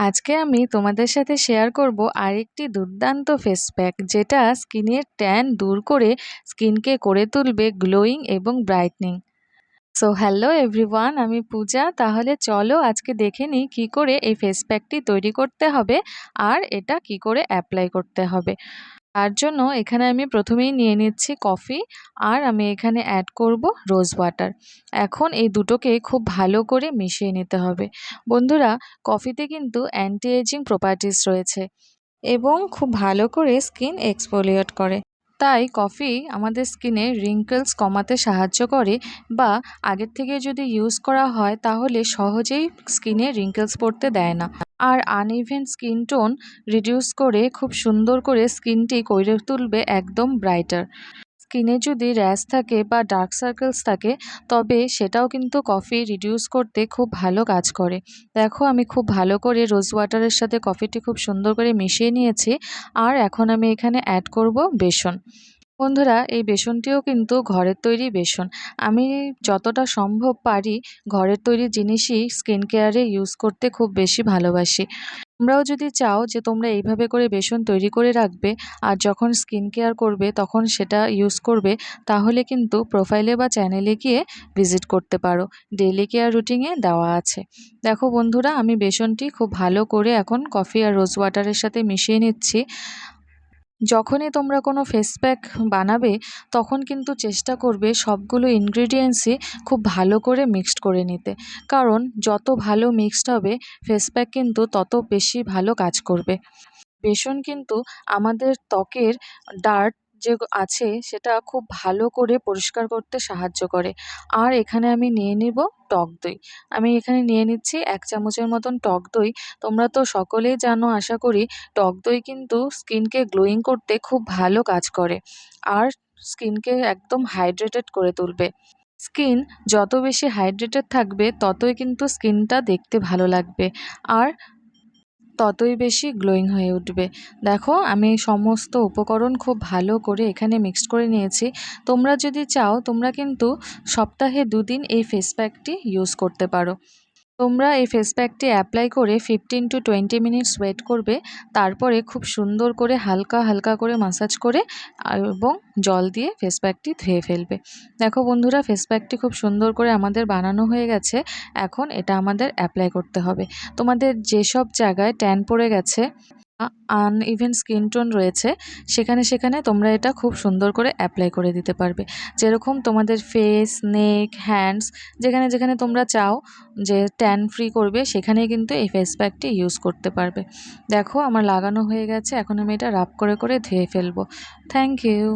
আজকে আমি তোমাদের সাথে শেয়ার করব আরেকটি দুর্দান্ত ফেস প্যাক যেটা স্কিনের ট্যান দূর করে স্কিনকে করে তুলবে গ্লোয়িং এবং ব্রাইটনিং সো হ্যালো এভরিওয়ান আমি পূজা। তাহলে চলো আজকে দেখে নিই কী করে এই ফেস প্যাকটি তৈরি করতে হবে আর এটা কি করে অ্যাপ্লাই করতে হবে। তার জন্য এখানে আমি প্রথমেই নিয়ে নিচ্ছি কফি আর আমি এখানে অ্যাড করব রোজ ওয়াটার এখন এই দুটোকে খুব ভালো করে মিশিয়ে নিতে হবে। বন্ধুরা কফিতে কিন্তু অ্যান্টি এজিং প্রপার্টিস রয়েছে এবং খুব ভালো করে স্কিন এক্সফোলিয়েট করে। তাই কফি আমাদের স্কিনে রিঙ্কেলস কমাতে সাহায্য করে বা আগের থেকে যদি ইউজ করা হয় তাহলে সহজেই স্কিনে রিঙ্কেলস পড়তে দেয় না। আর আনইভেন স্কিন টোন রিডিউস করে খুব সুন্দর করে স্কিনটি করে তুলবে একদম ব্রাইটার স্কিনে যদি র্যাশ থাকে বা ডার্ক সার্কেলস থাকে, তবে সেটাও কিন্তু কফি রিডিউস করতে খুব ভালো কাজ করে। দেখো, আমি খুব ভালো করে রোজ ওয়াটারের সাথে কফিটি খুব সুন্দর করে মিশিয়ে নিয়েছি, আর এখন আমি এখানে অ্যাড করব বেসন। বন্ধুরা, এই বেসনটিও কিন্তু ঘরের তৈরি বেসন। আমি যতটা সম্ভব পারি, ঘরের তৈরি জিনিসই স্কিন কেয়ারে ইউজ করতে খুব বেশি ভালোবাসি। তোমরাও যদি চাও যে তোমরা এইভাবে করে বেসন তৈরি করে রাখবে আর যখন স্কিন কেয়ার করবে তখন সেটা ইউজ করবে, তাহলে কিন্তু প্রোফাইলে বা চ্যানেলে গিয়ে ভিজিট করতে পারো। ডেইলি কেয়ার রুটিনে দেওয়া আছে। দেখো বন্ধুরা, আমি বেসনটি খুব ভালো করে এখন কফি আর রোজ ওয়াটারের সাথে মিশিয়ে নিচ্ছি। যখনই তোমরা কোনো ফেস প্যাক বানাবে, তখন কিন্তু চেষ্টা করবে সবগুলো ইনগ্রিডিয়েন্টসই খুব ভালো করে মিক্সড করে নিতে। কারণ যত ভালো মিক্সড হবে ফেস প্যাক কিন্তু তত বেশি ভালো কাজ করবে। বেসন কিন্তু আমাদের ত্বকের ডার্ট যে আছে সেটা খুব ভালো করে পরিষ্কার করতে সাহায্য করে। আর এখানে আমি নিয়ে নিব টক দই। আমি এখানে নিয়ে নিচ্ছি এক চামচের মতন টক দই। তোমরা তো সকলেই জানো, আশা করি, টক দই কিন্তু স্কিনকে গ্লোয়িং করতে খুব ভালো কাজ করে। আর স্কিনকে একদম হাইড্রেটেড করে তুলবে। স্কিন যত বেশি হাইড্রেটেড থাকবে, ততই কিন্তু স্কিনটা দেখতে ভালো লাগবে। আর ততই বেশি গ্লোয়িং হয়ে উঠবে। দেখো, আমি সমস্ত উপকরণ খুব ভালো করে এখানে মিক্সড করে নিয়েছি। তোমরা যদি চাও, তোমরা কিন্তু সপ্তাহে দুদিন এই ফেস প্যাকটি ইউজ করতে পারো। তোমরা এই ফেস প্যাকটি অ্যাপ্লাই করে fifteen to twenty minutes wait করবে, তারপরে খুব সুন্দর করে হালকা হালকা করে মাসাজ করে এবং জল দিয়ে ফেস প্যাকটি ধুয়ে ফেলবে। দেখো বন্ধুরা ফেস প্যাকটি খুব সুন্দর করে আমাদের বানানো হয়ে গেছে, এখন এটা আমাদের অ্যাপ্লাই করতে হবে। তোমাদের যেসব জায়গায় ট্যান পড়ে গেছে আনইভেন স্কিন টোন রয়েছে, সেখানে সেখানে তোমরা এটা খুব সুন্দর করে অ্যাপ্লাই করে দিতে পারবে। যেরকম তোমাদের ফেস নেক হ্যান্ডস যেখানে যেখানে তোমরা চাও যে ট্যান ফ্রি করবে সেখানে কিন্তু এই ফেস প্যাকটি ইউজ করতে পারবে। দেখো, আমার লাগানো হয়ে গেছে, এখন আমি এটা রাব করে করে ধুয়ে ফেলব। Thank you